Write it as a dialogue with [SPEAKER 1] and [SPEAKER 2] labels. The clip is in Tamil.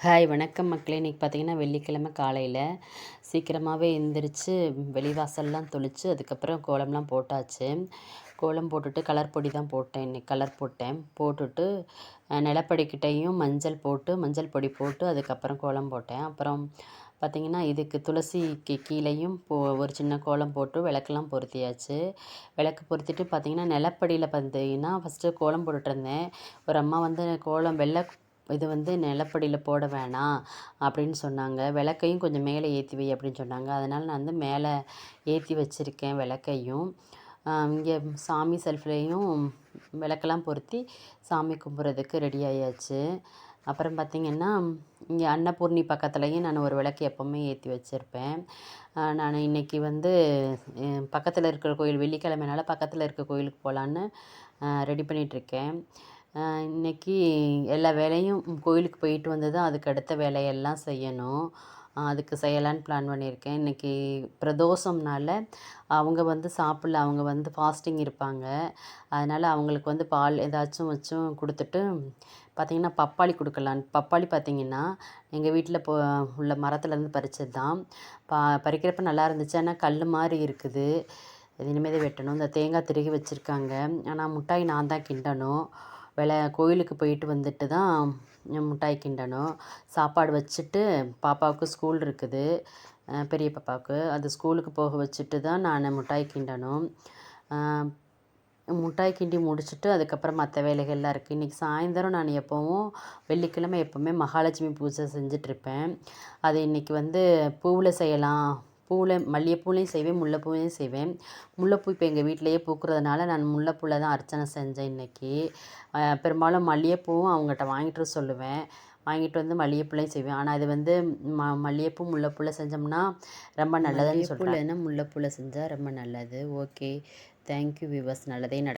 [SPEAKER 1] ஹாய் வணக்கம் மக்களே. இன்றைக்கி பார்த்திங்கன்னா வெள்ளிக்கிழமை காலையில் சீக்கிரமாகவே எந்திரிச்சு வெளிவாசல்லாம் தொளிச்சு அதுக்கப்புறம் கோலம்லாம் போட்டாச்சு. கோலம் போட்டுட்டு கலர் பொடி தான் போட்டேன். இன்றைக்கி கலர் போட்டேன். போட்டுட்டு நிலப்படிக்கிட்டையும் மஞ்சள் போட்டு மஞ்சள் பொடி போட்டு அதுக்கப்புறம் கோலம் போட்டேன். அப்புறம் பார்த்திங்கன்னா இதுக்கு துளசிக்கு கீழேயும் போ ஒரு சின்ன கோலம் போட்டு விளக்கெல்லாம் பொருத்தியாச்சு. விளக்கு பொருத்திட்டு பார்த்திங்கன்னா நிலப்படியில் பார்த்தீங்கன்னா ஃபஸ்ட்டு கோலம் போட்டுட்ருந்தேன் ஒரு அம்மா வந்து கோலம் வெள்ளை இது வந்து நிலப்படியில் போட வேணாம் அப்படின்னு சொன்னாங்க. விளக்கையும் கொஞ்சம் மேலே ஏற்றி வை அப்படின்னு சொன்னாங்க. அதனால் நான் வந்து மேலே ஏற்றி வச்சுருக்கேன் விளக்கையும். இங்கே சாமி செல்ஃப்லேயும் விளக்கெல்லாம் பொருத்தி சாமி கும்பிட்றதுக்கு ரெடி ஆயாச்சு. அப்புறம் பார்த்திங்கன்னா இங்கே அன்னபூர்ணி பக்கத்துலேயும் நான் ஒரு விளக்கு எப்போவுமே ஏற்றி வச்சுருப்பேன். நான் இன்றைக்கி வந்து பக்கத்தில் இருக்கிற கோயில் வெள்ளிக்கிழமைனால பக்கத்தில் இருக்க கோயிலுக்கு போகலான்னு ரெடி பண்ணிகிட்ருக்கேன் இன்றைக்கி எல்லா வேலையும் கோயிலுக்கு போயிட்டு வந்தது தான் அதுக்கு அடுத்த வேலையெல்லாம் செய்யணும். அதுக்கு செய்யலான்னு பிளான் பண்ணியிருக்கேன். இன்றைக்கி பிரதோஷம்னால அவங்க வந்து சாப்பிடல அவங்க வந்து ஃபாஸ்டிங் இருப்பாங்க. அதனால் அவங்களுக்கு வந்து பால் ஏதாச்சும் வச்சும் கொடுத்துட்டு பார்த்திங்கன்னா பப்பாளி கொடுக்கலான்னு பப்பாளி பார்த்திங்கன்னா எங்கள் வீட்டில் போ உள்ள மரத்துலேருந்து பறித்தது தான் பா பறிக்கிறப்ப நல்லா இருந்துச்சு. ஆனால் கல் மாதிரி இருக்குது. இனிமேல் வெட்டணும். இந்த தேங்காய் திருகி வச்சுருக்காங்க. ஆனால் மிட்டாய் நான் தான் கிண்டணும். விளை கோயிலுக்கு போயிட்டு வந்துட்டு தான் மிட்டாய் கிண்டணும். சாப்பாடு வச்சுட்டு பாப்பாவுக்கு ஸ்கூல் இருக்குது. பெரிய பாப்பாவுக்கு. அது ஸ்கூலுக்கு போக வச்சுட்டு தான் நான் மிட்டாய் கிண்டணும். மிட்டாய் கிண்டி முடிச்சுட்டு அதுக்கப்புறம் மற்ற வேலைகள்லாம் இருக்குது இன்றைக்கி சாயந்தரம் நான் எப்போவும் வெள்ளிக்கிழமை எப்போவுமே மகாலட்சுமி பூஜை செஞ்சிட்ருப்பேன் அது இன்றைக்கி வந்து பூவில் செய்யலாம். பூவில் மல்லிகைப்பூலையும் செய்வேன் முல்லைப்பூவையும் செய்வேன். முல்லைப்பூ இப்போ எங்கள் வீட்டிலையே பூக்கிறதுனால நான் முல்லைப்பூவில் தான் அர்ச்சனை செஞ்சேன் இன்றைக்கி பெரும்பாலும் மல்லிகைப்பூவும் அவங்ககிட்ட வாங்கிட்டு சொல்லுவேன். வாங்கிட்டு வந்து மல்லிகைப்பூலையும் செய்வேன். ஆனால் அது வந்து ம மல்லிகைப்பூ முல்லைப்பூவில் செஞ்சோம்னா ரொம்ப நல்லதுன்னு சொல்லுவேன் முல்லைப்பூவில் செஞ்சால் ரொம்ப நல்லது. ஓகே. தேங்க்யூ விவர்ஸ் நல்லதே நட